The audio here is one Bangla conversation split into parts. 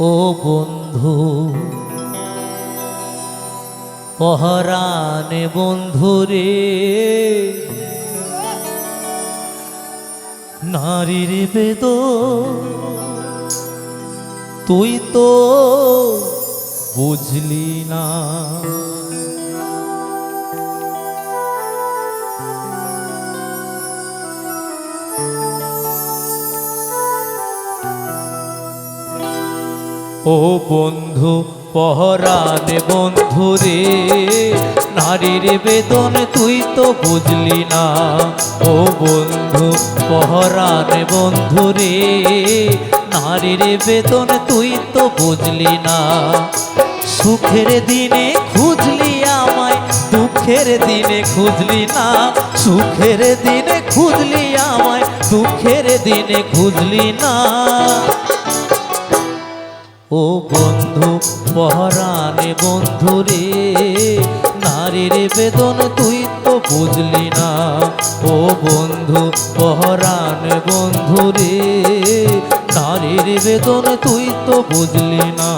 ও বন্ধু পহরানে বন্ধু বন্ধুরে নারীর বেদ তুই তো বুঝলি না। ও বন্ধু, পহরানে বন্ধু রে, নারীর বেদন তুই তো বুঝলি না। ও বন্ধু, পহরানে বন্ধু রে, নারীর বেদন তুই তো বুঝলি না। সুখের দিনে খুঁজলি আমায়, দুঃখের দিনে খুঁজলি না। সুখের দিনে খুঁজলি আমায়, দুঃখের দিনে খুঁজলি না। ও বন্ধু পহরানে বন্ধু রে, নারীর বেদন তুই তো বুঝলি না। ও বন্ধু পহরান বন্ধু রে, নারীর বেদন তুই তো বুঝলি না।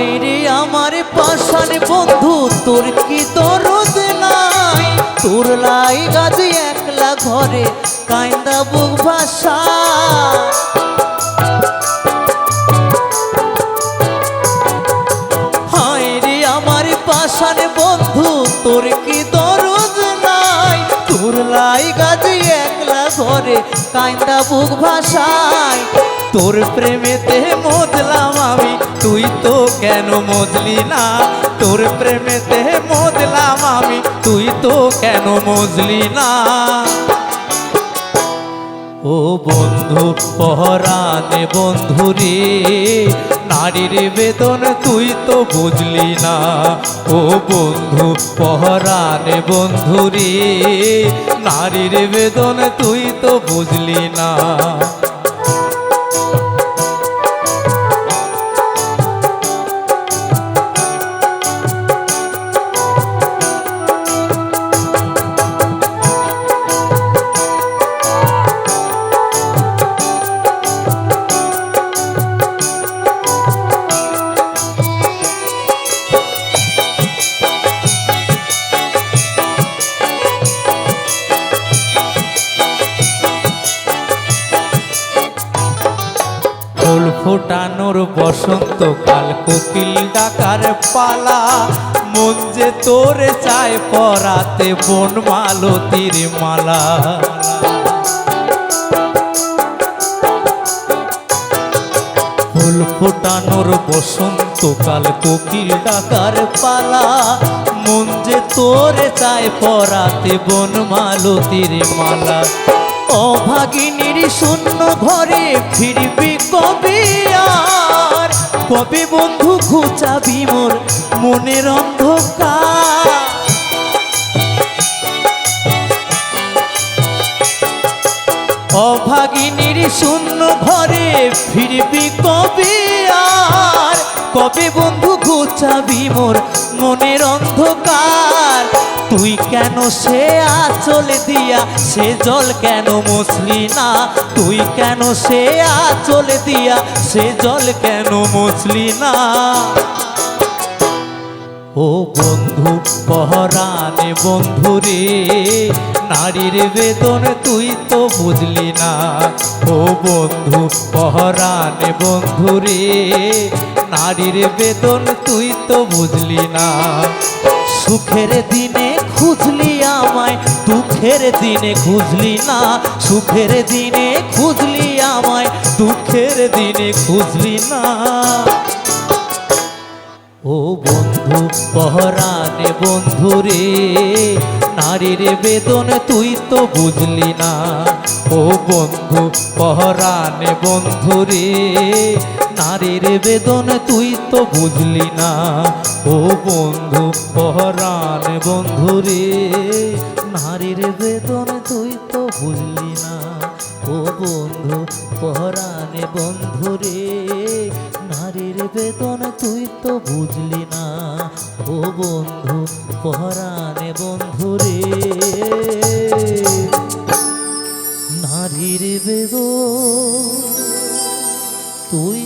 হায়রে আমার পাশান বন্ধু, তোর কি দরদ নাই? তোর লাই গাছে একলা ঘরে কান্দা বুক ভাষা আমার বন্ধু, তোর কি দরদ নাই? তোর লাই গাছে একলা ঘরে কান্দা বুক ভাষায় তোর প্রেমেতে আমি তুই তো কেন মজলি না? তোর প্রেমেতে মজলাম আমি, তুই তো কেন মজলি না? ও বন্ধু, পহরানে বন্ধু রে, নারীর বেদন তুই তো বুঝলি না। ও বন্ধু, পহরানে বন্ধু রে, নারীর বেদন তুই তো বুঝলি না। ফোটানোর বসন্তকাল কোকিল ডাকার পালা। মন যে তোরে চায় পরাতে, বন মালতির মালা। ফুল ফোটানোর বসন্তকাল কোকিল ডাকার পালা। মন যে তোরে চায় পরাতে, বন মালতির মালা। অভাগিনীর শূন্য ঘরে ফিরবি কবে বন্ধু ঘুচাবি মোর মনের অন্ধকার? অভাগিনীর শূন্য ঘরে ফিরবি কবে আর? কবে বন্ধু ঘুচাবি মোর মনের অন্ধকার? তুই কেন সে আচল দিয়া সে জল কেন মুছলি না? তুই কেন সে আচল দিয়া সে জল কেন মুছলি না? ও বন্ধু, পহরানে বন্ধু রে, নারীর বেদন তুই তো বুঝলি না। ও বন্ধু, পহরানে বন্ধু রে, নারীর বেদন তুই তো বুঝলি না। সুখের দিনে খুঁজলি আমায়, দুঃখের দিনে খুঁজলি না, সুখের দিনে খুঁজলি আমায়, দুঃখের দিনে খুঁজলি না। ও বন্ধু, পহরানে বন্ধু রে, নারীর বেদন তুই তো বুঝলি না। ও বন্ধু, পহরানে বন্ধু রে নারীর বেদন, তুই তো বুঝলি না। ও বন্ধু পহরানে বন্ধু রে, নারীর বেদন, তুই তো বুঝলি না। ও বন্ধু পহরানে বন্ধু রে, নারীর বেদন, তুই তো বুঝলি না। ও বন্ধু পহরানে বন্ধু রে, নারীর বেদ তুই